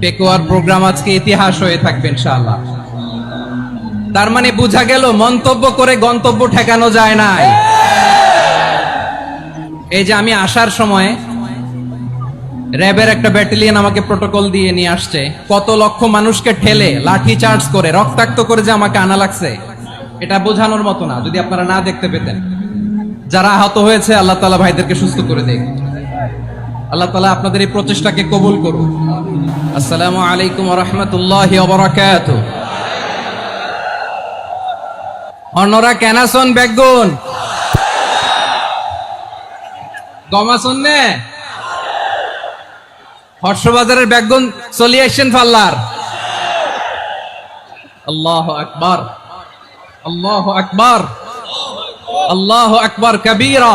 পেকুয়ার programme আজকে ইতিহাস হয়ে থাকবে, ইনশাআল্লাহ। তার মানে বোঝা গেল, মন্তব্য করে গন্তব্য ঠেকানো যায় না এই যে আমি আসার সময় র্যাবের একটা ব্যাটালিয়ন আমাকে প্রোটোকল দিয়ে নিয়ে আসছে। কত লক্ষ মানুষকে ঠেলে, লাঠি চার্জ করে, রক্তাক্ত করে যে আমাকে আনা লাগছে, এটা বোঝানোর মতো না, যদি আপনারা না দেখতে পেতেন। যারা আহত হয়েছে, আল্লাহ তালা ভাইদেরকে সুস্থ করে দেখ আল্লাহ তালা আপনাদের এই প্রচেষ্টাকে কবুল করুন। আসসালামু আলাইকুম রহমতুল্লাহ বরাকাত অন্যরা কেনাসন বেগুন। গমাসন হর্ষবাজারের আল্লাহ আকবার। আল্লাহ আকবার। আল্লাহ আকবার কবিরা।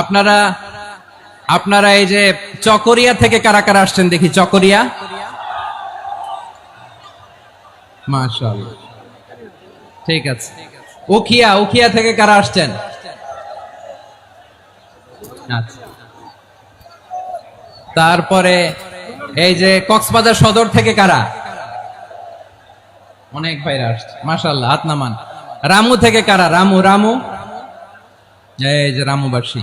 আপনারা আপনারা এই যে চকরিয়া থেকে কারা কারা আসছেন দেখি, চকরিয়া? মাশাআল্লাহ। ঠিক আছে। উখিয়া উখিয়া থেকে কারা আসছেন? আচ্ছা। তারপরে এই যে কক্সবাজার সদর থেকে কারা? অনেক ভাইরা আসছে, মাশাআল্লাহ, হাত নামান। রামু থেকে কারা? রামু রামু? এই যে রামুবাসী।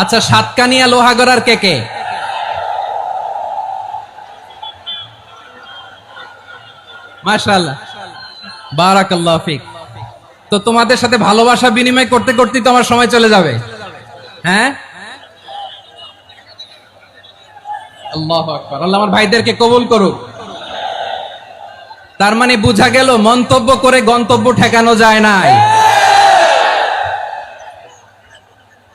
আচ্ছা সাতকানিয়া লোহাগড়ার কে কে? মাশাল্লাহ বারাকাল্লাহ তো তোমাদের সাথে ভালোবাসা বিনিময় করতে করতে তো আমার সময় চলে যাবে। হ্যাঁ? আল্লাহ আল্লাহ আমার ভাইদেরকে কবুল করুক। তার মানে বোঝা গেল, মন্তব্য করে গন্তব্য ঠেকানো যায় নাই।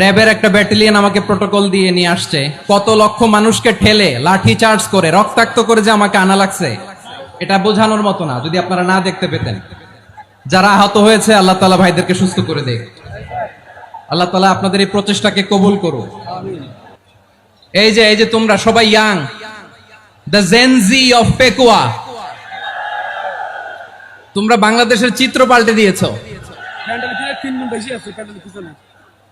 র্যাবের একটা ব্যাটালিয়ন আমাকে প্রোটোকল দিয়ে নিয়ে আসছে। কত লক্ষ মানুষকে ঠেলে, লাঠি চার্জ করে, রক্তাক্ত করে যে আমাকে আনা লাগছে, এটা বোঝানোর মতো না, যদি আপনারা না দেখতে পেতেন। যারা আহত হয়েছে, আল্লাহ তালা ভাইদেরকে সুস্থ করে দেখ। আল্লাহ তালা আপনাদের এই প্রচেষ্টাকে কবুল করুন এই যে এই যে তোমরা সবাই young the Gen Z of Pekua তোমরা বাংলাদেশের চিত্র পাল্টে দিয়েছ।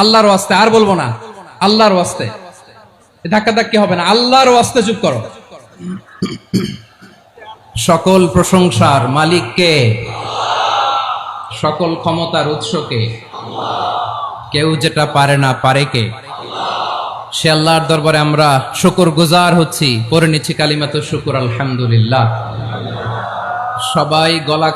আল্লাহর ওয়াস্তে, আর বলব না, আল্লাহর ওয়াস্তে। ধাক্কা ধাক্কি হবে না, আল্লাহর ওয়াস্তে চুপ করো। সকল প্রশংসার মালিককে সকল ক্ষমতার উৎসকে কেউ যেটা পারে না পারে কে? সে আল্লাহর দরবারে আমরা শুকর গুজার হচ্ছি পরে নিচ্ছি কালিমাত শুকুর, আলহামদুলিল্লাহ। সবাই গলা